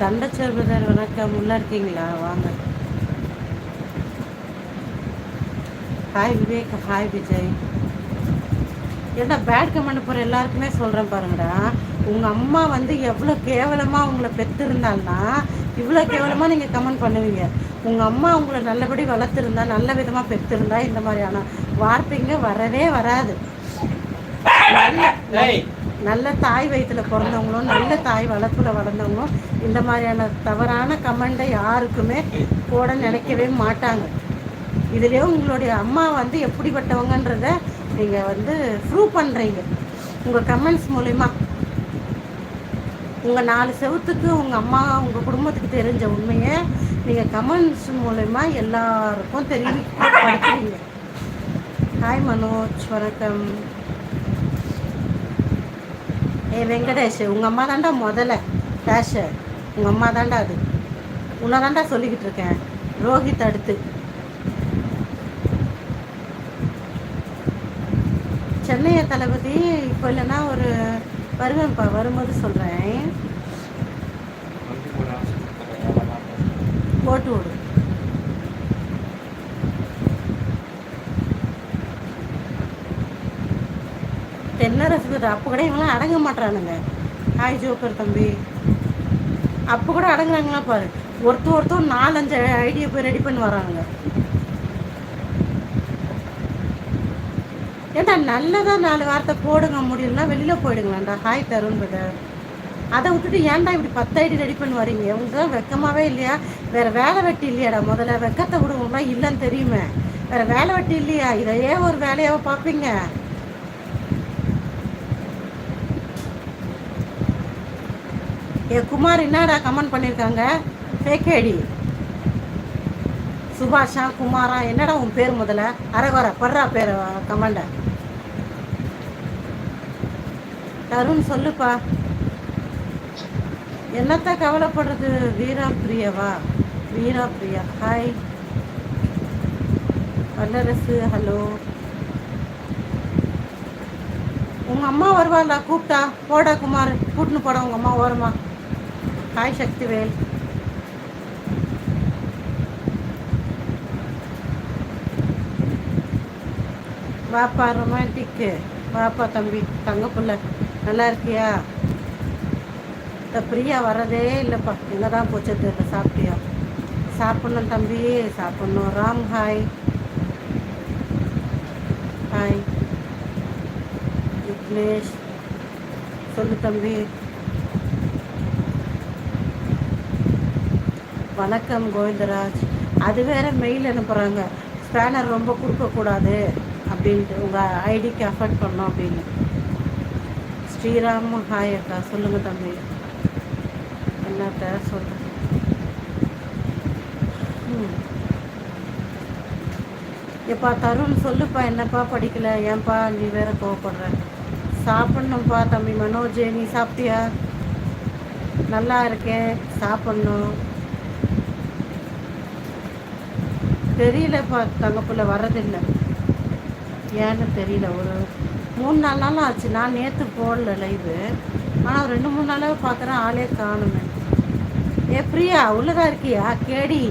தண்டச்சர் வணக்கம். உள்ளே இருக்கீங்களா? வாங்க. ஹாய் விவேக் ஹாய் விஜய் ஏன்னா பேட் கமெண்ட் போகிற எல்லாருக்குமே சொல்கிறேன் பாருங்கடா. உங்கள் அம்மா வந்து எவ்வளோ கேவலமாக உங்களை பெற்றிருந்தாங்கன்னா இவ்வளோ கேவலமாக நீங்கள் கமெண்ட் பண்ணுவீங்க. உங்கள் அம்மா உங்களை நல்லபடி வளர்த்துருந்தா நல்ல விதமாக பெற்றிருந்தா இந்த மாதிரியான வார்த்தைங்க வரவே வராது. நல்ல தாய் வயிற்றில் பிறந்தவங்களும் நல்ல தாய் வளர்ப்பில் வளர்ந்தவங்களும் இந்த மாதிரியான தவறான கமெண்ட்டை யாருக்குமே போட நினைக்கவே மாட்டாங்க. இதுலேயே உங்களுடைய அம்மா வந்து எப்படிப்பட்டவங்கன்றத நீங்கள் வந்து ப்ரூவ் பண்ணுறீங்க உங்கள் கமெண்ட்ஸ் மூலிமா உங்கள் நாலு செவத்துக்கு உங்கள் அம்மா உங்கள் குடும்பத்துக்கு தெரிஞ்ச உண்மையை நீங்கள் கமெண்ட்ஸ் மூலயமா எல்லாருக்கும் தெரிவிக்கிறீங்க ஹாய் மனோஜ் வணக்கம். ஏ வெங்கடேஷ் உங்கள் அம்மா தாண்டா முதல்ல டேஷ் உங்கள் அம்மா தாண்டா அது. உன்னை தாண்டா சொல்லிக்கிட்டு இருக்கேன். ரோஹித் அடுத்து. சென்னைய தளபதி இப்போ இல்லைன்னா ஒரு வருவேன்ப்பா வரும்போது சொல்கிறேன் போட்டு விடு. தென்னரசு அப்போ கூட இவங்களாம் அடங்க மாட்டானுங்க ஹாய் ஜோக்கர் தம்பி. அப்போ கூட அடங்குறாங்களா பாரு. ஒருத்தர் ஒருத்தர் நாலஞ்சு ஐடியா போய் ரெடி பண்ணி வராங்க ஏன்டா நல்லதாக நாலு வார்த்தை போடுங்க முடியலன்னா வெளியில் போயிடுங்களாண்டா. ஹாய் தருண் பிரதர் அதை விட்டுட்டு ஏன்டா இப்படி பத்து ஐடி ரெடி பண்ணி வரீங்க உங்களுக்கு வெக்கமாகவே இல்லையா? வேறு வேலை வெட்டி இல்லையாடா? முதல்ல வெக்கத்தை விடுவோம்னா இல்லைன்னு தெரியுமே. வேறு வேலை வெட்டி இல்லையா? இதையே ஒரு வேலையாக பார்ப்பீங்க. ஏ குமார் என்னடா கமெண்ட் பண்ணியிருக்காங்க ஃபேக் ஐடி சுபாஷா குமாரா என்னடா உன் பேர் முதல்ல? அரகர படுறா பேர் கமெண்ட. தருண் சொல்லுப்பா. என்னத்த கவலைப்படுறது? வீரா பிரியவா? வீரா பிரியா. ஹாய் வல்லரசு ஹலோ உங்கள் அம்மா வருவாளா? கூப்பிட்டா. போடா குமார். கூட்டின்னு போடா உங்கள் அம்மா ஓரமா. ஹாய் சக்திவேல். வாப்பா ரொமான்டிக்கு வாப்பா தம்பி தங்க பிள்ளை நல்லா இருக்கியா? இந்த பிரியா வரதே இல்லைப்பா. எங்கே தான் போச்சு தெரியல சாப்பிட்டியா? சாப்பிட்ணும் தம்பி சாப்பிட்ணும். ராம் ஹாய் ஹாய் விக்னேஷ் சொல்லு தம்பி. வணக்கம் கோவிந்தராஜ். அது வேற மெயில் அனுப்புகிறாங்க ஸ்பேனர் ரொம்ப கொடுக்கக்கூடாது அப்படின்ட்டு உங்கள் ஐடிக்கு அஃபர்ட் பண்ணோம் அப்படின்னு. ஸ்ரீராம் ஹாய் அக்கா. சொல்லுங்கள் தம்பி. என்னத்த சொல்கிறேன் எப்பா தருண் சொல்லுப்பா என்னப்பா படிக்கல? ஏன்பா நீ வேற கோவப்படுற? சாப்பிட்ணும்ப்பா தம்பி. மனோஜ் நீ சாப்பிட்டியா? நல்லா இருக்கேன். சாப்பிட்ணும். தெரியலப்பா தங்கப்புள்ள வர்றதில்லை. ஏன்னு தெரியல ஒரு மூணு நாலு நாள் ஆச்சு. நான் நேற்று போடல லைவு ஆனால் ரெண்டு மூணு நாளாக பார்க்குறேன் ஆளே காணுமே. ஏ பிரியா உள்ளதாக இருக்கியா? கேடி.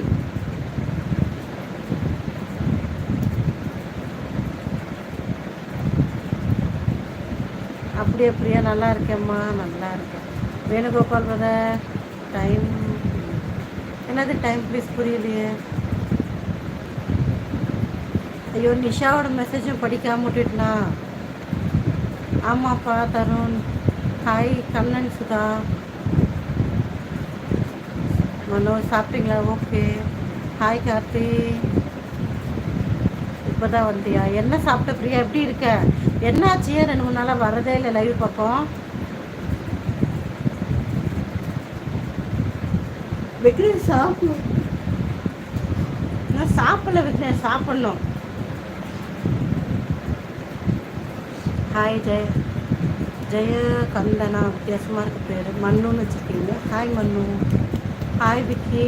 அப்படியே பிரியா நல்லா இருக்கேம்மா நல்லா இருக்கேன். வேணுகோபால் வத டைம் என்னது டைம் ப்ளீஸ் புரியலையே. ஐயோ நிஷாவோட மெசேஜும் படிக்காம விட்டுட்டுனா? ஆமாப்பா தருண். ஹாய் கண்ணன் சுதா. மனோஜ் சாப்பிட்டீங்களா? Okay hi Karthi. இப்போ தான் வந்தியா? என்ன சாப்பிட்ட பிரியா? எப்படி இருக்க? என்னாச்சு? ஏன் ரெண்டு மூணு நாளாக வரதே இல்லை லைவ் பார்ப்போம் விக்னேஷ் சாப்பிடும் நான் சாப்பிடல விக்னேஷ் சாப்பிடணும். ஹாய் ஜெய ஜெய கந்தனா வித்தியாசமாக இருக்க பேர் மண்ணுன்னு வச்சுருக்கீங்க ஹாய் மண்ணு ஹாய் விக்கி